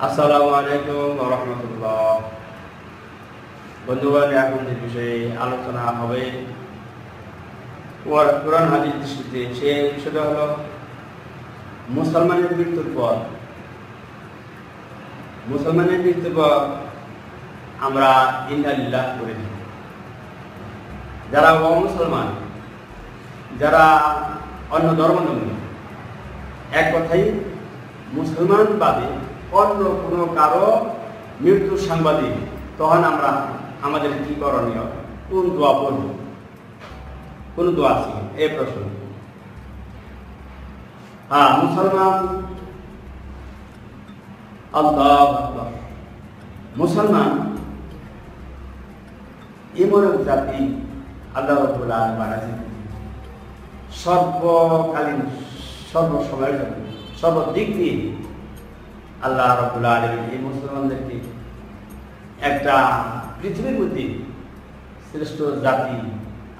আসসালামু আলাইকুম রহমতুল্লাহ। এখন যে বিষয়ে আলোচনা হবে কোর- কোরআন দৃষ্টিতে সে বিষয়টা হলো মুসলমানের মৃত্যুর পর। মুসলমানের মৃত্যুর পর আমরা ইন্দালিল্লাহ করে থাকি যারা অমুসলমান, যারা অন্য ধর্ম ধর্মাবলম্বী এক কথাই, মুসলমান বাদে, অন্য কোনো কারও মৃত্যুর সাংবাদিক, তখন আমরা আমাদের কি করণীয়? কোন দোয়া পড়ব? কোন দোয়া আছে? এই প্রশ্ন। হ্যাঁ মুসলমান। মুসলমান এমন জাতি, আল্লাহ বানাইছেন। সর্বকালীন, সর্বসময়ের জন্য সর্বদিক দিয়ে আল্লাহ রবুল্লা আলমী এই মুসলমানদেরকে একটা পৃথিবীর মধ্যে শ্রেষ্ঠ জাতি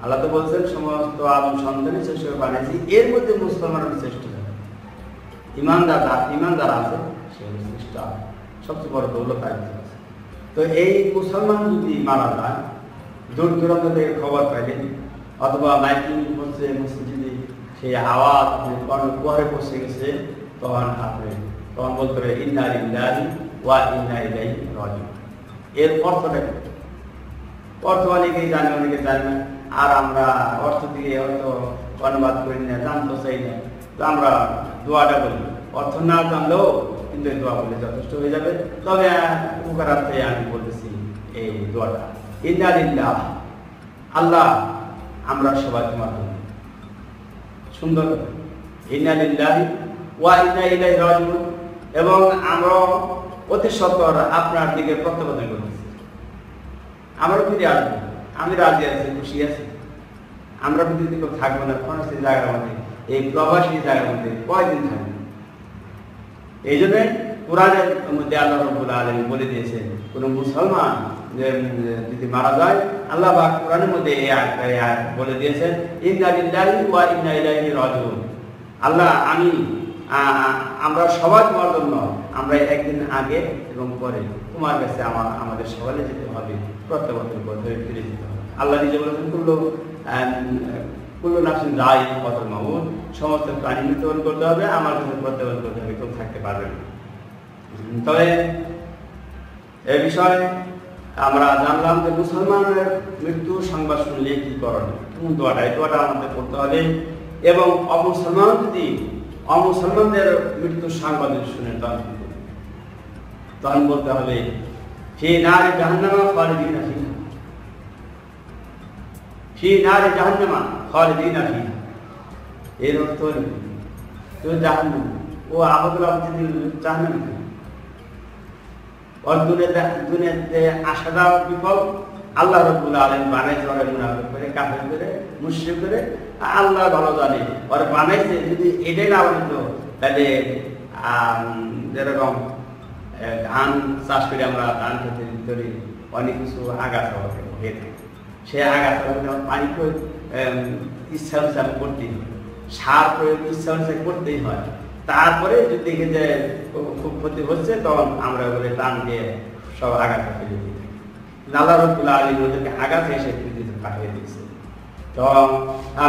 আল্লাহ তো বলছেন, সমস্ত আদম সন্তানের শ্রেষ্ঠ, বানিয়েছি, এর মধ্যে মুসলমানের শ্রেষ্ঠ জাতি ইমানদার ইমানদার আছে, সে শ্রেষ্ঠ সবচেয়ে বড় দৌলত আছে। তো এই মুসলমান যদি মারা যায়, দূর দূরান্ত থেকে খবর পাইলেন অথবা মাইকিং হচ্ছে মসজিদে সেই আওয়াজ কোনো কুয়ারে পৌঁছে গেছে, তখন আপনি তখন বলতে হবে ইন্না ইল্লাহি ওয়া ইন্না ইলাইহি রাজিউন। এর অর্থটা? অর্থ অনেকেই জানে অনেকে জানে না। আর আমরা অর্থ দিয়ে হয়তো অনুবাদ করি না, জানতে চাই না। তো আমরা দোয়াটা বলি। অর্থ না জানলেও কিন্তু এই দোয়া বলে যথেষ্ট হয়ে যাবে। তবে উপকারার্থে আমি বলতেছি এই দোয়াটা। ইন্না লিল্লাহ। আল্লাহ আমরা সবাই তোমার জন্য সুন্দর এবং আমরা অতি সত্তর আপনার দিকে প্রত্যাবর্তন করতেছি। আমরা ফিরে আসব। আমি রাজি আছি, খুশি আছি। আমরা পৃথিবীতে কেউ থাকব না ফরাসি জায়গার মধ্যে, এই প্রবাসী জায়গার মধ্যে কয়দিন থাকব? এই জন্য কোরআনের মধ্যে আল্লাহ রব্বুল আলম বলে দিয়েছে কোন মুসলমান যদি মারা যায়, আল্লাহ বা কোরআনের মধ্যে এই আয়াত- বলে দিয়েছেন, ইন্না লিল্লাহি ওয়া ইন্না ইলাইহি রাজিউন। আল্লাহ, আমি আমরা সবাই তোমার জন্য, আমরা একদিন আগে এবং পরে তোমার কাছে আমার, আমাদের সকালে যেতে হবে, প্রত্যাবর্তন করতে ফিরে যেতে হবে। আল্লাহ নিজে বলেছেন, কুল্লু কুল্লু নাফসিন রায় কত মাহুন সমস্ত প্রাণী মৃত্যুবরণ করতে হবে, আমার কাছে প্রত্যাবর্তন করতে হবে, কেউ থাকতে পারবে না। তবে এ বিষয়ে আমরা জানলাম যে মুসলমানের মৃত্যু সংবাদ শুনলে কি করণীয়? কোন দোয়াটা আমাদের করতে হবে। এবং অমুসলমান যদি, অমুসলমানদের মৃত্যুর সংবাদ শুনে তখন তখন বলতে হবে, ফি নারে জাহান্নামা খালিদিনা ফিহা। ফি নারে জাহান্নামা খালিদিনা ফিহা। এর অর্থ হলো জাহান্নাম। ও আবদুল আবদিন জাহান্নামে? ওর দুনিয়াতে দুনিয়াতে আল্লাহ করে, কাফের করে, মুশ্রিক করে আল্লাহ ভালো জানে ওরা বানাইছে যদি এটাই না হতো তাহলে যেরকম ধান চাষ করে আমরা ধান খেতে ধরি অনেক কিছু আগাছা হয়ে থাকে। সে আগাছা পানি প্রয়োগ ইচ্ছা অনুসারে করতেই হয়। সার প্রয়োগ ইচ্ছা অনুসারে করতেই হয়। তারপরে যদি দেখে যে খুব- ক্ষতি হচ্ছে, তখন আমরা বলে টান দিয়ে সব আগাছা ফেলে থাকি আল্লাহ রব্বুল্লাহ আলী ওদেরকে আগাছা এসে পৃথিবীতে পাঠিয়ে দিয়েছে। তো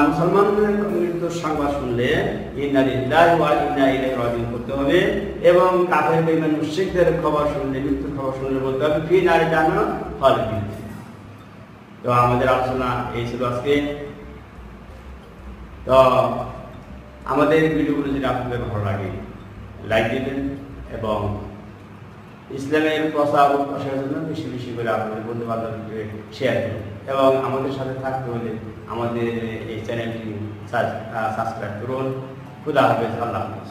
মুসলমানদের মৃত্যুর সংবাদ শুনলে ইলাইহি করতে হবে, এবং কাফের, বেঈমান, মুশরিকদের খবর শুনলে, মৃত্যুর খবর শুনলে বলতে হবে, ফি নারে জানা খালিদিন তো আমাদের আলোচনা এই ছিল আজকে। তো আমাদের ভিডিওগুলো যদি আপনাদের ভালো লাগে লাইক দিবেন এবং ইসলামের প্রচার ও প্রসারের জন্য বেশি বেশি করে আপনাদের বন্ধু বান্ধবকে শেয়ার করুন এবং আমাদের সাথে থাকতে হলে আমাদের এই চ্যানেলটি সাবস্ক্রাইব করুন। খুদা হাফেজ, আল্লাহ হাফেজ।